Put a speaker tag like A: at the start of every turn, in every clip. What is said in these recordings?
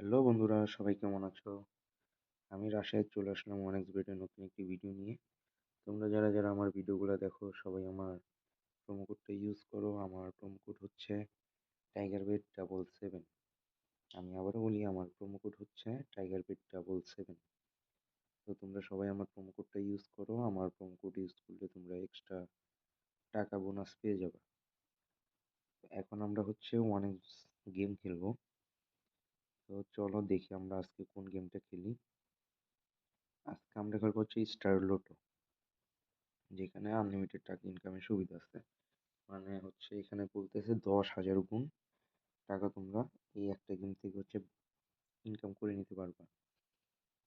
A: Hello বন্ধুরা, সবাই কেমন আছো? আমি রাশেদ, চলে আসলাম অনেক বেডের নতুন একটি ভিডিও নিয়ে। তোমরা যারা যারা আমার ভিডিওগুলো দেখো, সবাই আমার প্রোমো কোডটা ইউজ করো। আমার প্রোমো কোড হচ্ছে টাইগার বেড ডাবল সেভেন আমি আবারও বলি, আমার প্রোমো কোড হচ্ছে টাইগার বেড ডাবল সেভেন তো তোমরা সবাই আমার প্রোমো কোডটা ইউজ করো। আমার প্রোমো কোড ইউজ করলে তোমরা এক্সট্রা টাকা বোনাস পেয়ে যাবে। এখন আমরা হচ্ছে ওয়ান গেম খেলব। তো চলো দেখি আমরা আজকে কোন গেমটা খেলি। আজকে আমরা খেলব হচ্ছে স্টার লোটো যেখানে আনলিমিটেড টাকা ইনকামের সুবিধা আছে। মানে হচ্ছে এখানে বলতেছে দশ হাজার গুণ টাকা তোমরা এই একটা গেম থেকে হচ্ছে ইনকাম করে নিতে পারবা।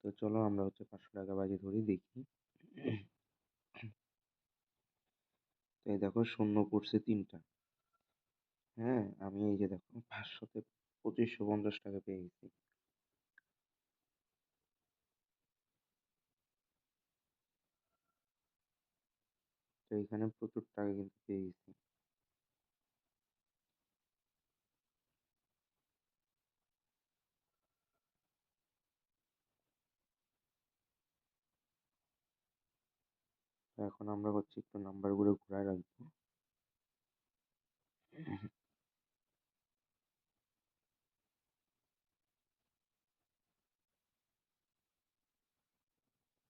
A: তো চলো আমরা হচ্ছে পাঁচশো টাকা বাজি ধরি, দেখি। তো এই দেখো শূন্য পড়ছে তিনটা। হ্যাঁ আমি এই যে দেখো পাঁচশোতে পঁচিশশো পঞ্চাশ টাকা পেয়ে গেছি। এখানে প্রচুর টাকা কিন্তু পেয়ে গেছি। এখন আমরা হচ্ছে একটু নাম্বারগুলো ঘুরায় রাখব।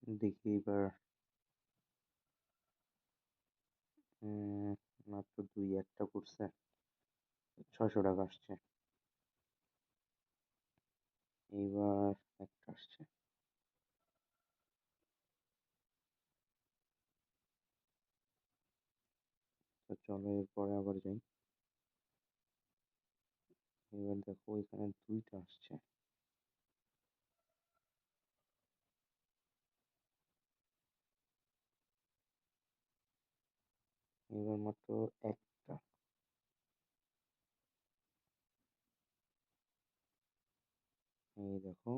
A: দেখি এবার। মাত্র দুই একটা করছে। ছয়শো টাকা আসছে। এইবার একটা আসছে। চলো এরপরে আবার যাই। এবার দেখো এখানে দুইটা আসছে। এবার মাত্র একটা। এই দেখো,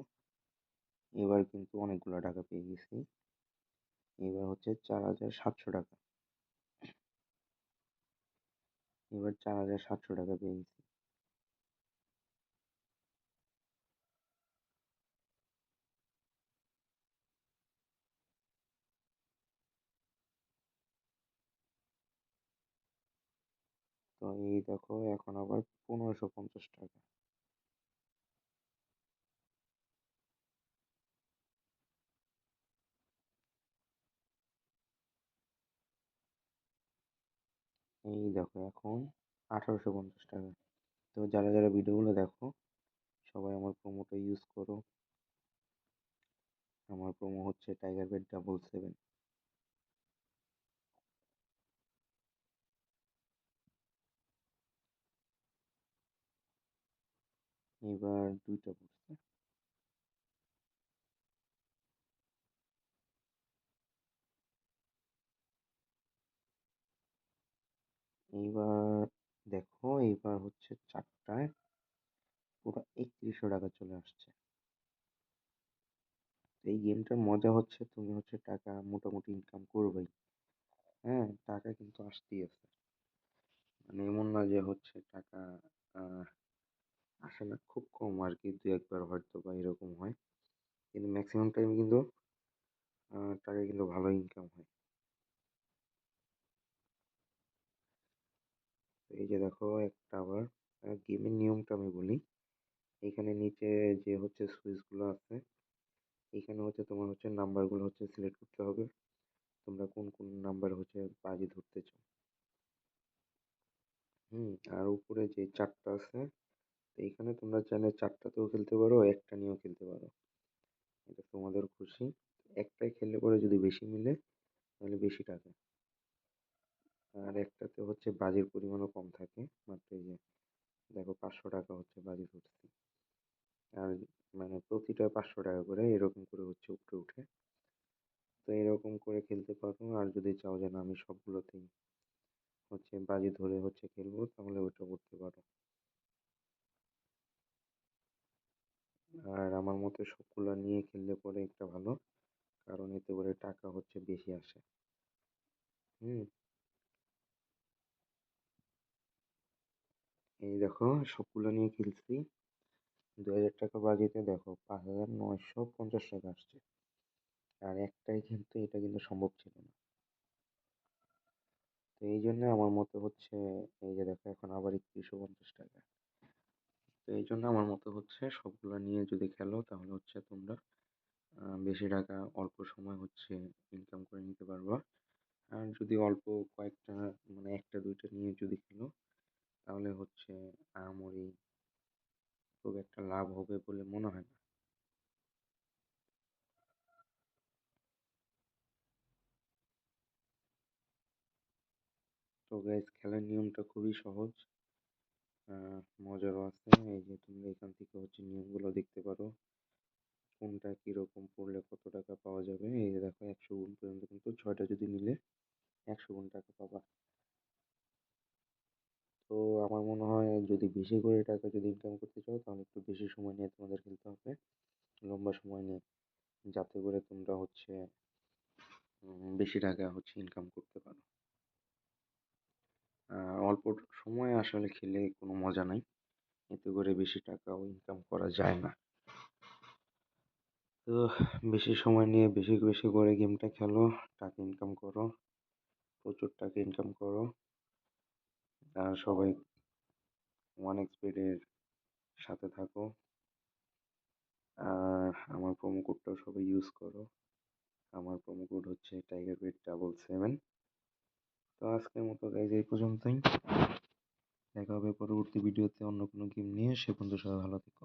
A: এবার কিন্তু অনেকগুলো টাকা পেয়ে গেছি। এবার হচ্ছে চার হাজার সাতশো টাকা। এবার চার হাজার সাতশো টাকা পেয়ে গেছি। তো এই দেখো, এখন আবার পনেরোশো পঞ্চাশ টাকা। এই দেখো এখন আঠারোশো পঞ্চাশ টাকা। তো যারা যারা ভিডিওগুলো দেখো, সবাই আমার প্রোমোটা ইউজ করো। আমার প্রোমো হচ্ছে টাইগার বেড ডাবল সেভেন এবার দুইটা পড়ছে। এইবার দেখো এইবার হচ্ছে চারটায় পুরো একত্রিশশো টাকা চলে আসছে। এই গেমটার মজা হচ্ছে তুমি হচ্ছে টাকা মোটামুটি ইনকাম করবেই। হ্যাঁ টাকা কিন্তু আসতেই আছে। মানে এমন না যে হচ্ছে টাকা আসে না খুব কম আর কি দু একবার হয়তো বা এরকম হয়। কিন্তু ম্যাক্সিমাম টাইম কিন্তু টাকা কিন্তু ভালো ইনকাম হয়। এই যে দেখো, একটা আবার গেমের নিয়মটা আমি বলি। এখানে নিচে যে হচ্ছে সুইচগুলো আছে, এখানে হচ্ছে তোমার হচ্ছে নাম্বারগুলো হচ্ছে সিলেক্ট করতে হবে। তোমরা কোন কোন নাম্বার হচ্ছে বাজি ধরতে চাও। হুম, আর উপরে যে চারটা আছে এইখানে তোমরা চাইলে চারটাতেও খেলতে পারো একটা নিয়েও খেলতে পারো। এটা তোমাদের খুশি। একটাই খেললে পরে যদি বেশি মিলে, তাহলে বেশি টাকা। আর একটাতে হচ্ছে বাজির পরিমাণও কম থাকে, মাত্র এই যে, দেখো পাঁচশো টাকা হচ্ছে বাজি ধরছি আর মানে প্রতিটা পাঁচশো টাকা করে এরকম করে হচ্ছে উপরে উঠে। তো এরকম করে খেলতে পারো, আর যদি চাও যে না আমি সবগুলোতেই হচ্ছে বাজি ধরে হচ্ছে খেলব, তাহলে ওটা করতে পারো। আর আমার মতে সবগুলো নিয়ে খেললে পরে একটা ভালো। কারণ এতে করে টাকা হচ্ছে বেশি আসে। হুম। এই দেখো, সবগুলো নিয়ে খেলছি। দু হাজার টাকা বাজেটে দেখো, পাঁচ হাজার নয়শো পঞ্চাশ টাকা আসছে। আর একটাই কিন্তু এটা কিন্তু সম্ভব ছিল না। তো এই জন্য আমার মতে হচ্ছে, এই যে দেখো, এখন আবার একত্রিশশো পঞ্চাশ টাকা। তো এই জন্য আমার মতে হচ্ছে সবগুলো নিয়ে যদি খেলো তাহলে হচ্ছে তোমরা বেশি টাকা অল্প সময় হচ্ছে ইনকাম করে নিতে পারবা। আর যদি অল্প কয়েকটা মানে একটা, দুইটা নিয়ে যদি খেলো তাহলে হচ্ছে আহামরি খুব একটা লাভ হবে বলে মনে হয় না। তো গাইজ খেলার নিয়মটা খুবই সহজ। মজারও আছে এই যে তোমরা এখান থেকে হচ্ছে নিয়মগুলো দেখতে পারো। কোনটা কীরকম পড়লে কত টাকা পাওয়া যাবে? এই দেখো, একশো গুণ পর্যন্ত কিন্তু ছয়টা যদি নিলে একশো গুণ টাকা পাবা। তো আমার মনে হয় যদি বেশি করে টাকা যদি ইনকাম করতে চাও, তাহলে একটু বেশি সময় নিয়ে তোমাদের খেলতে হবে। লম্বা সময় নিয়ে। যাতে করে তোমরা হচ্ছে বেশি টাকা হচ্ছে ইনকাম করতে পারো। অল্প সময়ে আসলে খেলে কোনো মজা নাই। এতে করে বেশি টাকাও ইনকাম করা যায় না। তো বেশি সময় নিয়ে বেশি বেশি করে গেমটা খেলো, টাকা ইনকাম করো, প্রচুর টাকা ইনকাম করো। আর সবাই ওয়ান এক্সপেডের সাথে থাকো। আর আমার প্রোমো কোডটাও সবাই ইউজ করো। আমার প্রোমো কোড হচ্ছে টাইগার বেড ডাবল সেভেন তো আজকের মতো গাইজ এই পর্যন্তই। দেখা হবে পরবর্তী ভিডিওতে অন্য কোনো গেম নিয়ে। সে পর্যন্ত সবাই ভালো থেকো।